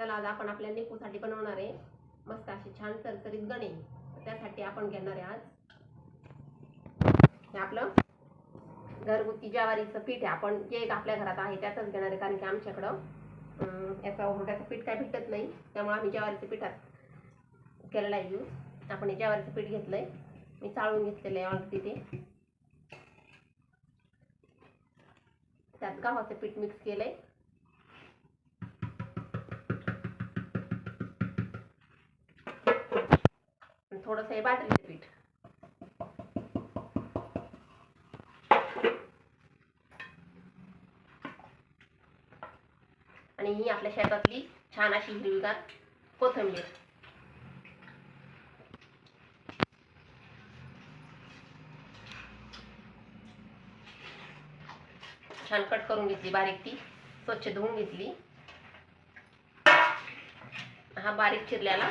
चला आज आपण आपल्या निपूसाठी बनवणार आहे. मस्त असे छान चरचरीत गणे. त्यासाठी आपण घेणार आहे आज. हे आपलं घरगुती ज्वारीचं पीठ आहे. आपण जे एक आपल्या घरात आहे त्यातच घेणार आहे कारण की आमच्याकडं याचा हुरड्याचं पीठ काय भेटत नाही. त्यामुळे आम्ही ज्वारीचं पिठात केलेला आहे यूज आपण हे ज्वारीचं पीठ घेतलं आहे मी चाळून घेतलेलं आहे ऑलरेडी ते. त्यात गव्हाचं पीठ मिक्स केलं आहे थोडंसं हे बाजरीचं पीठ. आणि ही आपल्या शेतातली छान अशी हिरवीगार कोथिंबीर. छान कट करून घेतली बारीक ती. स्वच्छ धुवून घेतली. हा बारीक चिरल्याला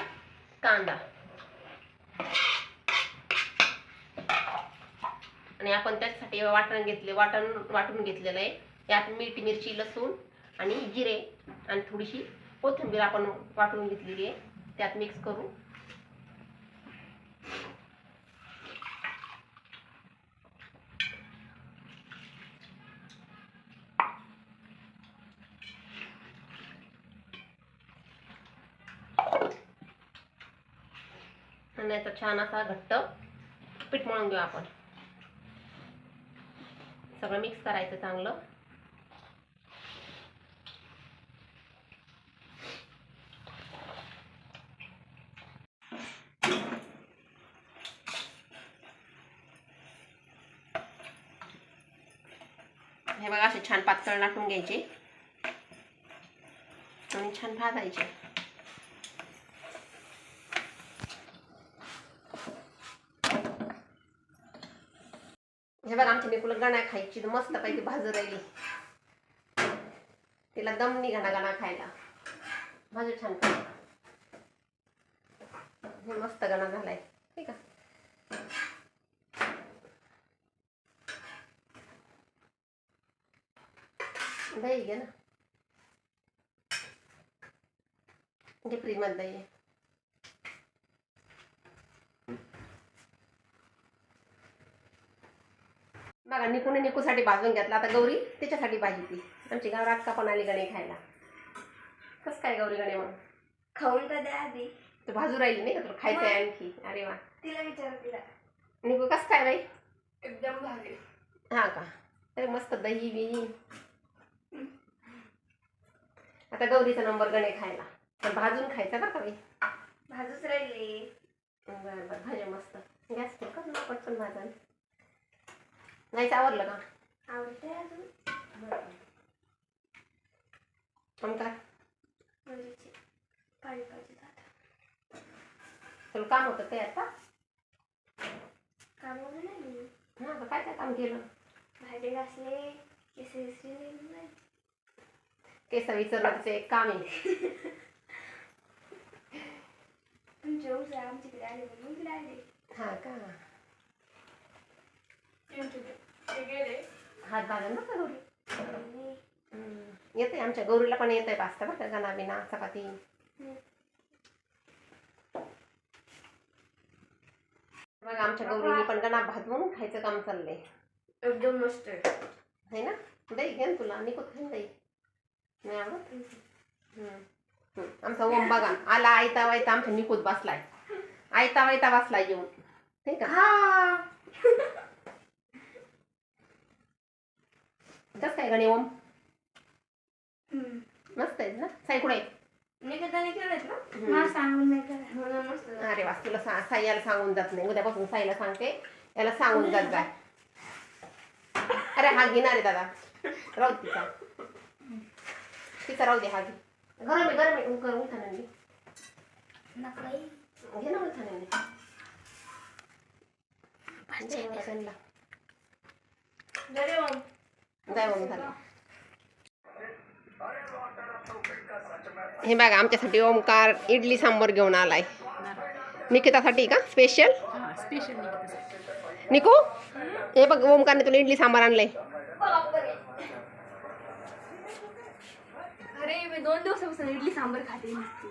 कांदा. आणि आपण त्याच्यासाठी वाटण घेतले वाटण वाटून घेतलेलं आहे. यात मीठ मिरची लसूण आणि जिरे आणि थोडीशी कोथिंबीर आपण वाटून घेतलेली आहे. त्यात मिक्स करू आणि याचा छान असा घट्ट पीठ मळून घेऊ आपण. सगळं मिक्स करायचं चांगलं. हे बघा असे छान पातळ लाटून घ्यायचे. आणि छान भाजायचे. हे बघा आमच्या निकुला गणा खायची मस्त पैकी भाजू राहिली. तिला दम घणा गणा खायला. भाजू छान हे मस्त गणा झालाय. ठीक आहे. दही घे ना. फ्रीजमध्ये दही. आहे. बघा निकून निकूसाठी भाजून घेतला. आता गौरी त्याच्यासाठी भाजी ती. आमची गाव रातका पण आली गणे खायला. कसं काय गौरी गणे मग? खाऊन तर द्या आधी. तू भाजू राहिली नाही का तुला? खायचं आहे आणखी. अरे वा. तिला विचार तिला. निकू कसं काय बाई? एकदम भारी. हा का? अरे मस्त दही बी आता गौरीचा नंबर गणे खायला. पण भाजून खायचा बरं का बाई? भाजूच राहिली. बरं बरं भाज्या मस्त. गॅस कर ना पटकन भाजा नाहीच आवडलं का आवडते अजून? मग काय? मुलीची पाणी पाहिजे आता. तुला काम होतं काय आता? काम वगैरे नाही हा आता काय काय काम केलं? भांडे घासले केस नाही केस विचारणं तिचं एक काम आहे. तुमचे ऊस आमच्याकडे आले म्हणून इकडे आले. हा का? हात भाजा ना गौरी. येते आमच्या गौरीला पण येत आहे पास्ता बरं का गणा बिना चपाती. बघा आमच्या गौरीने पण गणा भाजवून खायचं काम चाललंय. एकदम मस्त आहे. है ना? दही घे ना तुला आणि कुठं खाईन दही? नाही आवडत. आमचा ओम बघा आला आयता वायता आमच्या निकूत बसलाय. आयता वायता बसलाय येऊन. ठीक आहे कसं काय गणे ओम? मस्त आहे ना? साई कुठे केलेत ना. सांगून नाही केलं. म्हणून मस्त. अरे वा तुला सा साई याला सांगून जात नाही. उद्यापासून साईला सांगते. याला सांगून जात जाय अरे हा घेणार आहे दादा. राहू दे तिचा. तिचा राहू दे हा घे. गरम आहे गरम आहे. उकर उठा नंदी घे ना उठा नंदी ओम. झालं हे बघा आमच्यासाठी ओमकार इडली सांबर घेऊन आलाय. निकितासाठी का? स्पेशल निकू हे बघ ओमकारने तुला इडली सांबार आणलंय. अरे मी दोन दिवसापासून इडली सांबर खाते नुसती.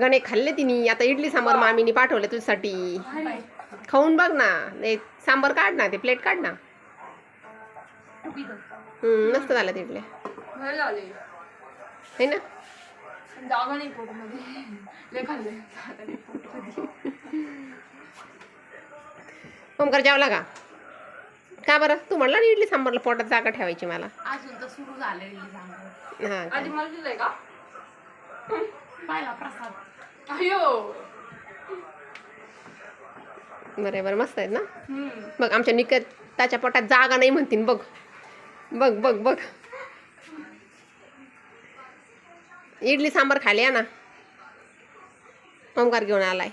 गणे खाल्ले तिने आता इडली सांबार मामीने पाठवलं तुझ्यासाठी. खाऊन बघ ना सांबार काढ ना ते प्लेट काढ ना. हम्म, मस्त झालं तिथले झाले है ना? जागा नाही पोटमध्ये लय खाल्ले. ओमकार जेवला का? का बरं? तू म्हणला ना इडली सांबारला पोटात जागा ठेवायची मला. अजून तर सुरू झालं इडली सांबर. हा का? आधी मला दिलंय का? पाहिला प्रसाद. अयो बरं आहे, बरं मस्त आहेत ना. बघ आमच्या निकताच्या पोटात जागा नाही म्हणतीन बघ. बघ बघ बघ. इडली सांबार खाली या ना. ओमकार घेऊन आलाय.